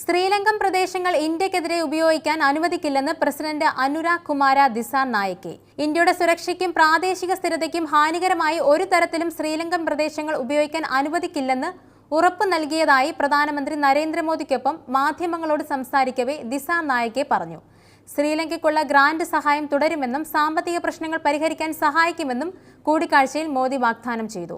ശ്രീലങ്കൻ പ്രദേശങ്ങൾ ഇന്ത്യക്കെതിരെ ഉപയോഗിക്കാൻ അനുവദിക്കില്ലെന്ന് പ്രസിഡന്റ് അനുരാഗ് കുമാര ദിസ നായക്കെ ഇന്ത്യയുടെ സുരക്ഷയ്ക്കും പ്രാദേശിക സ്ഥിരതയ്ക്കും ഹാനികരമായി ഒരു തരത്തിലും ശ്രീലങ്കൻ പ്രദേശങ്ങൾ ഉപയോഗിക്കാൻ അനുവദിക്കില്ലെന്ന് ഉറപ്പു നൽകിയതായി പ്രധാനമന്ത്രി നരേന്ദ്രമോദിക്കൊപ്പം മാധ്യമങ്ങളോട് സംസാരിക്കവേ ദിസ നായക്കെ പറഞ്ഞു. ശ്രീലങ്കയ്ക്കുള്ള ഗ്രാന്റ് സഹായം തുടരുമെന്നും സാമ്പത്തിക പ്രശ്നങ്ങൾ പരിഹരിക്കാൻ സഹായിക്കുമെന്നും കൂടിക്കാഴ്ചയിൽ മോദി വാഗ്ദാനം ചെയ്തു.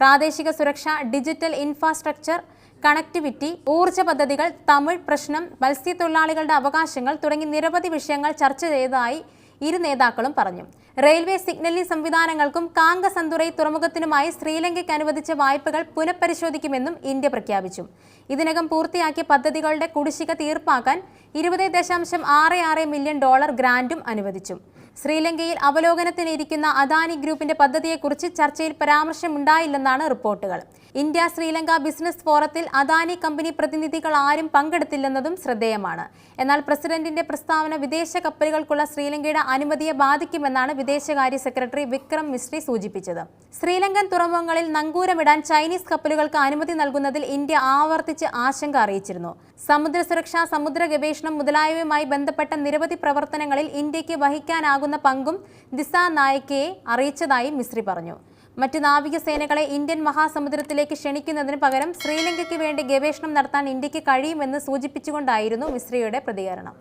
പ്രാദേശിക സുരക്ഷ ഡിജിറ്റൽ ഇൻഫ്രാസ്ട്രക്ചർ കണക്ടിവിറ്റി ഊർജ പദ്ധതികൾ തമിഴ് പ്രശ്നം മത്സ്യത്തൊഴിലാളികളുടെ അവകാശങ്ങൾ തുടങ്ങി നിരവധി വിഷയങ്ങൾ ചർച്ച ചെയ്തതായി ഇരു നേതാക്കളും പറഞ്ഞു. റെയിൽവേ സിഗ്നലിംഗ് സംവിധാനങ്ങൾക്കും കാങ്കസന്തുറൈ തുറമുഖത്തിനുമായി ശ്രീലങ്കയ്ക്ക് അനുവദിച്ച വായ്പകൾ പുനഃപരിശോധിക്കുമെന്നും ഇന്ത്യ പ്രഖ്യാപിച്ചു. ഇതിനകം പൂർത്തിയാക്കിയ പദ്ധതികളുടെ കുടിശ്ശിക തീർപ്പാക്കാൻ ഇരുപത് ദശാംശം ആറ് ആറ് മില്യൺ ഡോളർ ഗ്രാന്റും അനുവദിച്ചു. ശ്രീലങ്കയിൽ അവലോകനത്തിനിരിക്കുന്ന അദാനി ഗ്രൂപ്പിന്റെ പദ്ധതിയെക്കുറിച്ച് ചർച്ചയിൽ പരാമർശമുണ്ടായില്ലെന്നാണ് റിപ്പോർട്ടുകൾ. ഇന്ത്യ ശ്രീലങ്ക ബിസിനസ് ഫോറത്തിൽ അദാനി കമ്പനി പ്രതിനിധികൾ ആരും പങ്കെടുത്തില്ലെന്നതും ശ്രദ്ധേയമാണ്. എന്നാൽ പ്രസിഡന്റിന്റെ പ്രസ്താവന വിദേശ കപ്പലുകൾക്കുള്ള ശ്രീലങ്കയുടെ അനുമതിയെ ബാധിക്കുമെന്നാണ് വിദേശകാര്യ സെക്രട്ടറി വിക്രം മിശ്രി സൂചിപ്പിച്ചത്. ശ്രീലങ്കൻ തുറമുഖങ്ങളിൽ നങ്കൂരമിടാൻ ചൈനീസ് കപ്പലുകൾക്ക് അനുമതി നൽകുന്നതിൽ ഇന്ത്യ ആവർത്തിച്ച് ആശങ്ക അറിയിച്ചിരുന്നു. സമുദ്ര സുരക്ഷ സമുദ്ര ഗവേഷണം മുതലായവയുമായി ബന്ധപ്പെട്ട നിരവധി പ്രവർത്തനങ്ങളിൽ ഇന്ത്യയ്ക്ക് വഹിക്കാനാകുന്ന പങ്കും ദിസ നായിക്കയെ അറിയിച്ചതായി മിശ്രി പറഞ്ഞു. മറ്റ് നാവികസേനകളെ ഇന്ത്യൻ മഹാസമുദ്രത്തിലേക്ക് ക്ഷണിക്കുന്നതിന് പകരം ശ്രീലങ്കയ്ക്ക് വേണ്ടി ഗവേഷണം നടത്താൻ ഇന്ത്യയ്ക്ക് കഴിയുമെന്ന് സൂചിപ്പിച്ചുകൊണ്ടായിരുന്നു മിസ്രിയുടെ പ്രതികരണം.